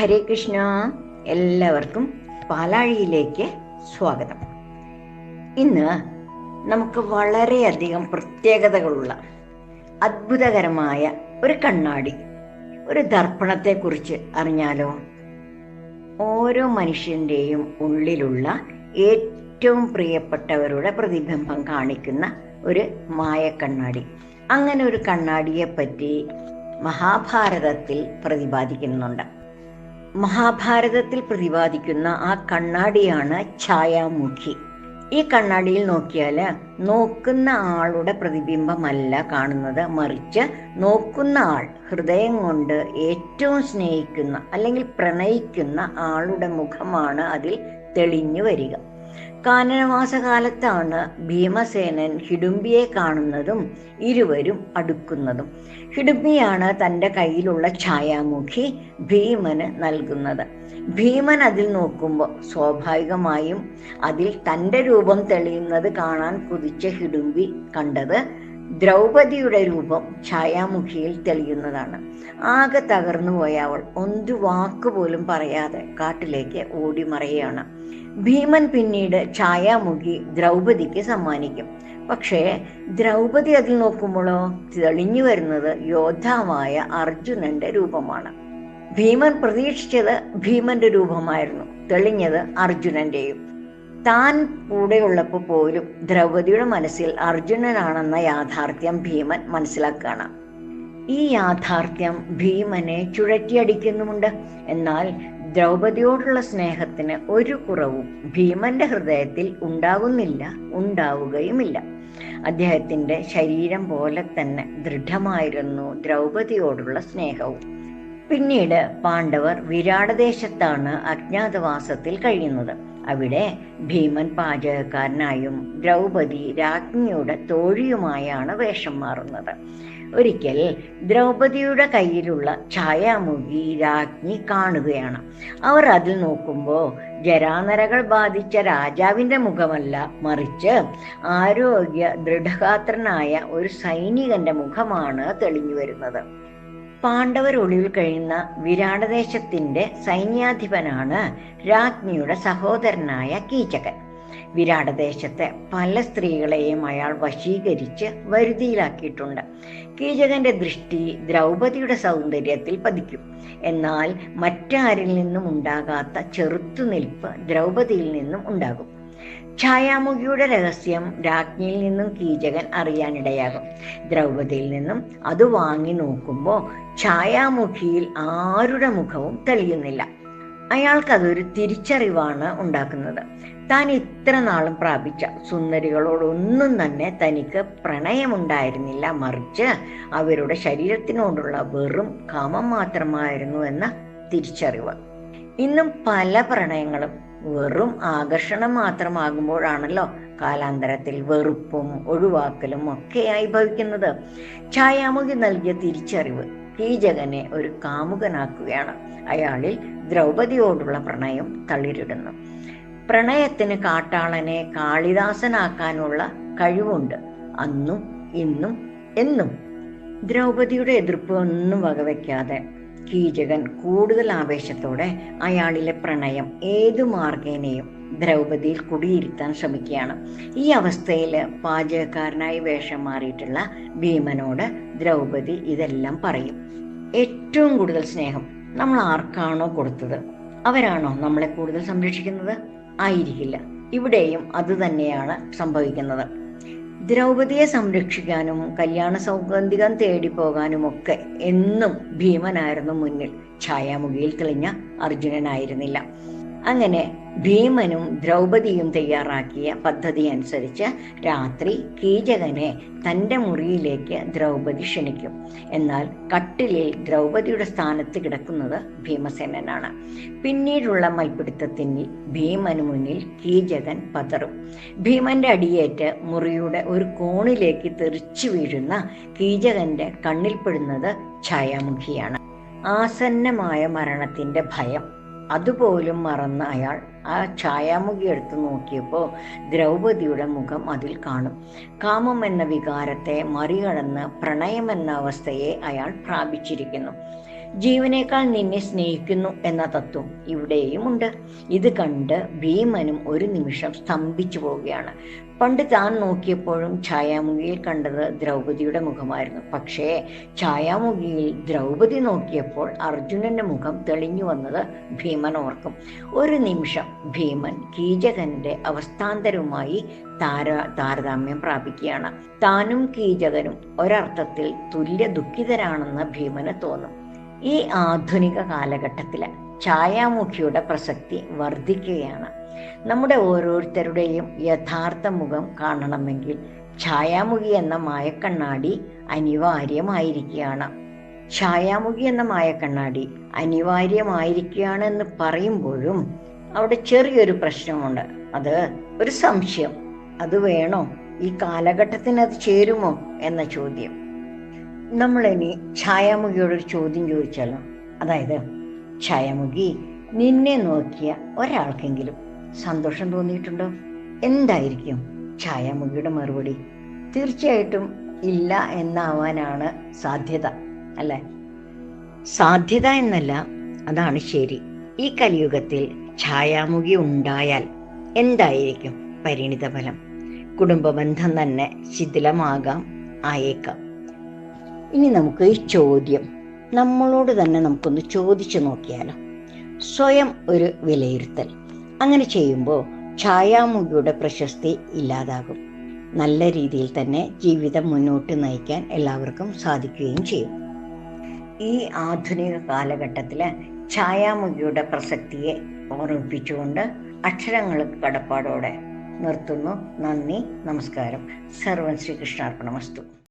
ഹരേ കൃഷ്ണ എല്ലാവർക്കും പാലാഴിയിലേക്ക് സ്വാഗതം. ഇന്ന് നമുക്ക് വളരെയധികം പ്രത്യേകതകളുള്ള അത്ഭുതകരമായ ഒരു കണ്ണാടി ഒരു ദർപ്പണത്തെക്കുറിച്ച് അറിഞ്ഞാലോ? ഓരോ മനുഷ്യന്റെയും ഉള്ളിലുള്ള ഏറ്റവും പ്രിയപ്പെട്ടവരുടെ പ്രതിബിംബം കാണിക്കുന്ന ഒരു മായ കണ്ണാടി. അങ്ങനെ ഒരു കണ്ണാടിയെ പറ്റി മഹാഭാരതത്തിൽ പ്രതിപാദിക്കുന്നുണ്ട്. മഹാഭാരതത്തിൽ പ്രതിപാദിക്കുന്ന ആ കണ്ണാടിയാണ് ഛായാമുഖി. ഈ കണ്ണാടിയിൽ നോക്കിയാൽ നോക്കുന്ന ആളുടെ പ്രതിബിംബമല്ല കാണുന്നത്. മറിച്ച് നോക്കുന്ന ആൾ ഹൃദയം കൊണ്ട് ഏറ്റവും സ്നേഹിക്കുന്ന അല്ലെങ്കിൽ പ്രണയിക്കുന്ന ആളുടെ മുഖമാണ് അതിൽ തെളിഞ്ഞു വരിക. കാനനവാസകാലത്താണ് ഭീമസേനൻ ഹിഡുംബിയെ കാണുന്നതും ഇരുവരും അടുക്കുന്നതും. ഹിഡുംബിയാണ് തന്റെ കയ്യിലുള്ള ഛായാമുഖി ഭീമന് നൽകുന്നത്. ഭീമൻ അതിൽ നോക്കുമ്പോൾ സ്വാഭാവികമായും അതിൽ തന്റെ രൂപം തെളിയുന്നത് കാണാൻ കുതിച്ച ഹിഡുംബി കണ്ടത് ദ്രൗപദിയുടെ രൂപം ഛായാമുഖിയിൽ തെളിയുന്നതാണ്. ആകെ തകർന്നു പോയ അവൾ ഒന്നു വാക്കുപോലും പറയാതെ കാട്ടിലേക്ക് ഓടി മറയാണ് ഭീമൻ പിന്നീട് ഛായാമുഖി ദ്രൗപതിക്ക് സമ്മാനിക്കും. പക്ഷേ ദ്രൗപതി അതിൽ നോക്കുമ്പോഴോ തെളിഞ്ഞു വരുന്നത് യോദ്ധാവായ അർജുനന്റെ രൂപമാണ്. ഭീമൻ പ്രതീക്ഷിച്ചത് ഭീമന്റെ രൂപമായിരുന്നു. തെളിഞ്ഞത് അർജുനന്റെയും. താൻ കൂടെയുള്ളപ്പോൾ പോലും ദ്രൗപതിയുടെ മനസ്സിൽ അർജുനനാണെന്ന യാഥാർത്ഥ്യം ഭീമൻ മനസ്സിലാക്കുകയാണ്. ഈ യാഥാർത്ഥ്യം ഭീമനെ ചുഴറ്റിയടിക്കുന്നുമുണ്ട്. എന്നാൽ ദ്രൗപതിയോടുള്ള സ്നേഹത്തിന് ഒരു കുറവും ഭീമന്റെ ഹൃദയത്തിൽ ഉണ്ടാകുന്നില്ല ഉണ്ടാവുകയുമില്ല. അദ്ദേഹത്തിന്റെ ശരീരം പോലെ തന്നെ ദൃഢമായിരുന്നു ദ്രൗപതിയോടുള്ള സ്നേഹവും. പിന്നീട് പാണ്ഡവർ വിരാടദേശത്താണ് അജ്ഞാതവാസത്തിൽ കഴിയുന്നത്. അവിടെ ഭീമൻ പാചകക്കാരനായും ദ്രൗപദി രാജ്ഞിയുടെ തോഴിയുമായാണ് വേഷം മാറുന്നത്. ഒരിക്കൽ ദ്രൗപദിയുടെ കയ്യിലുള്ള ഛായാമുഖി രാജ്ഞി കാണുകയാണ്. അവർ അതിൽ നോക്കുമ്പോൾ ജരാനരകൾ ബാധിച്ച രാജാവിന്റെ മുഖമല്ല മറിച്ച് ആരോഗ്യ ദൃഢഗാത്രനായ ഒരു സൈനികന്റെ മുഖമാണ് തെളിഞ്ഞു വരുന്നത്. പാണ്ഡവർ ഒളിവിൽ കഴിയുന്ന വിരാടദേശത്തിന്റെ സൈന്യാധിപനാണ് രാജ്ഞിയുടെ സഹോദരനായ കീചകൻ. വിരാടദേശത്തെ പല സ്ത്രീകളെയും അയാൾ വശീകരിച്ച് വരുതിയിലാക്കിയിട്ടുണ്ട്. കീചകന്റെ ദൃഷ്ടി ദ്രൗപതിയുടെ സൗന്ദര്യത്തിൽ പതിക്കും. എന്നാൽ മറ്റാരിൽ നിന്നും ഉണ്ടാകാത്ത ചെറുത്തുനിൽപ്പ് ദ്രൗപതിയിൽ നിന്നും ഉണ്ടാകും. ഛായാമുഖിയുടെ രഹസ്യം രാജ്ഞിയിൽ നിന്നും കീചകൻ അറിയാനിടയാകും. ദ്രൗപദിയിൽ നിന്നും അത് വാങ്ങി നോക്കുമ്പോൾ ഛായാമുഖിയിൽ ആരുടെ മുഖവും തെളിയുന്നില്ല. അയാൾക്കതൊരു തിരിച്ചറിവാണ് ഉണ്ടാക്കുന്നത്. താൻ ഇത്ര നാളും പ്രാപിച്ച സുന്ദരികളോടൊന്നും തന്നെ തനിക്ക് പ്രണയമുണ്ടായിരുന്നില്ല. മറിച്ച് അവരുടെ ശരീരത്തിനോടുള്ള വെറും കാമം മാത്രമായിരുന്നു എന്ന തിരിച്ചറിവ്. ഇന്നും പല പ്രണയങ്ങളും വെറും ആകർഷണം മാത്രമാകുമ്പോഴാണല്ലോ കാലാന്തരത്തിൽ വെറുപ്പും ഒഴിവാക്കലും ഒക്കെയായി ഭവിക്കുന്നത്. ഛായാമുഖി നൽകിയ തിരിച്ചറിവ് കീചകനെ ഒരു കാമുകനാക്കുകയാണ്. അയാളിൽ ദ്രൗപതിയോടുള്ള പ്രണയം തളിരിടുന്നു. പ്രണയത്തിന് കാട്ടാളനെ കാളിദാസനാക്കാനുള്ള കഴിവുണ്ട്. അന്നും ഇന്നും എന്നും ദ്രൗപതിയുടെ എതിർപ്പ് ഒന്നും വകവയ്ക്കാതെ കീചകൻ കൂടുതൽ ആവേശത്തോടെ അയാളിലെ പ്രണയം ഏതു മാർഗേനയും ദ്രൗപതിയിൽ കുടിയിരുത്താൻ ശ്രമിക്കുകയാണ്. ഈ അവസ്ഥയിൽ പാചകക്കാരനായി വേഷം മാറിയിട്ടുള്ള ഭീമനോട് ദ്രൗപതി ഇതെല്ലാം പറയും. ഏറ്റവും കൂടുതൽ സ്നേഹം നമ്മൾ ആർക്കാണോ കൊടുത്തത്? അവരാണോ നമ്മളെ കൂടുതൽ സംരക്ഷിക്കുന്നത്? ആയിരിക്കില്ല. ഇവിടെയും അത് തന്നെയാണ് സംഭവിക്കുന്നത്. ദ്രൗപദിയെ സംരക്ഷിക്കാനും കല്യാണ സൗഗന്ധികം തേടി പോകാനും ഒക്കെ എന്നും ഭീമനായിരുന്നു മുന്നിൽ. ഛായാമുഖിയിൽ തെളിഞ്ഞ അർജുനനായിരുന്നില്ല. അങ്ങനെ ഭീമനും ദ്രൗപദിയും തയ്യാറാക്കിയ പദ്ധതി അനുസരിച്ച് രാത്രി കീചകനെ തന്റെ മുറിയിലേക്ക് ദ്രൗപദി ക്ഷണിക്കും. എന്നാൽ കട്ടിലിൽ ദ്രൗപദിയുടെ സ്ഥാനത്ത് കിടക്കുന്നത് ഭീമസേനനാണ്. പിന്നീടുള്ള മൽപിടുത്തത്തിന് ഭീമന് മുന്നിൽ കീചകൻ പതറും. ഭീമന്റെ അടിയേറ്റ് മുറിയുടെ ഒരു കോണിലേക്ക് തെറിച്ചു വീഴുന്ന കീചകന്റെ കണ്ണിൽപ്പെടുന്നത് ഛായാമുഖിയാണ്. ആസന്നമായ മരണത്തിന്റെ ഭയം. അതുപോലും മറന്ന അയാൾ ആ ഛായാമുഖി എടുത്തു നോക്കിയപ്പോൾ ദ്രൗപതിയുടെ മുഖം അതിൽ കാണും. കാമം എന്ന വികാരത്തെ മറികടന്ന് പ്രണയം എന്ന അവസ്ഥയെ അയാൾ പ്രാപിച്ചിരിക്കുന്നു. ജീവനേക്കാൾ നിന്നെ സ്നേഹിക്കുന്നു എന്ന തത്വം ഇവിടെയും ഉണ്ട് ഇത് കണ്ട് ഭീമനും ഒരു നിമിഷം സ്തംഭിച്ചു പോവുകയാണ്. പണ്ട് താൻ നോക്കിയപ്പോഴും ഛായാമുഖിയിൽ കണ്ടത് ദ്രൗപതിയുടെ മുഖമായിരുന്നു. പക്ഷേ ഛായാമുഖിയിൽ ദ്രൗപതി നോക്കിയപ്പോൾ അർജുനന്റെ മുഖം തെളിഞ്ഞു വന്നത് ഭീമൻ ഓർക്കും. ഒരു നിമിഷം ഭീമൻ കീചകന്റെ അവസ്ഥാന്തരവുമായി താര താരതമ്യം പ്രാപിക്കുകയാണ്. താനും കീചകനും ഒരർത്ഥത്തിൽ തുല്യ ദുഃഖിതരാണെന്ന് ഭീമന് തോന്നും. ഈ ആധുനിക കാലഘട്ടത്തിൽ ഛായാമുഖിയുടെ പ്രസക്തി വർദ്ധിക്കുകയാണ്. നമ്മുടെ ഓരോരുത്തരുടെയും യഥാർത്ഥ മുഖം കാണണമെങ്കിൽ ഛായാമുഖി എന്ന മായക്കണ്ണാടി അനിവാര്യമായിരിക്കുകയാണ്. ഛായാമുഖി എന്ന മായക്കണ്ണാടി അനിവാര്യമായിരിക്കുകയാണ് എന്ന് പറയുമ്പോഴും അവിടെ ചെറിയൊരു പ്രശ്നമുണ്ട്. അത് ഒരു സംശയം. അത് വേണോ? ഈ കാലഘട്ടത്തിന് അത് ചേരുമോ? എന്ന ചോദ്യം. നമ്മളിനി ഛായാമുഖിയോട് ഒരു ചോദ്യം ചോദിച്ചാലോ? അതായത് ഛായാമുഖി നിന്നെ നോക്കിയ ഒരാൾക്കെങ്കിലും സന്തോഷം തോന്നിയിട്ടുണ്ടോ? എന്തായിരിക്കും ഛായാമുഖിയുടെ മറുപടി? തീർച്ചയായിട്ടും ഇല്ല എന്നാവാനാണ് സാധ്യത അല്ലേ? സാധ്യത എന്നല്ല അതാണ് ശരി. ഈ കലിയുഗത്തിൽ ഛായാമുഖി ഉണ്ടായാൽ എന്തായിരിക്കും പരിണിതഫലം? കുടുംബബന്ധം തന്നെ ശിഥിലമാകാം ആയേക്കാം. ഇനി നമുക്ക് ഈ ചോദ്യം നമ്മളോട് തന്നെ നമുക്കൊന്ന് ചോദിച്ചു നോക്കിയാലോ. സ്വയം ഒരു വിലയിരുത്തൽ. അങ്ങനെ ചെയ്യുമ്പോൾ ഛായാമുഖിയുടെ പ്രശസ്തി ഇല്ലാതാകും. നല്ല രീതിയിൽ തന്നെ ജീവിതം മുന്നോട്ട് നയിക്കാൻ എല്ലാവർക്കും സാധിക്കുകയും ചെയ്യും. ഈ ആധുനിക കാലഘട്ടത്തിൽ ഛായാമുഖിയുടെ പ്രസക്തിയെ ഓർമ്മിപ്പിച്ചുകൊണ്ട് അക്ഷരങ്ങൾക്ക് കടപ്പാടോടെ നിർത്തുന്നു. നന്ദി നമസ്കാരം. സർവൻ ശ്രീകൃഷ്ണാർപ്പണമസ്തു.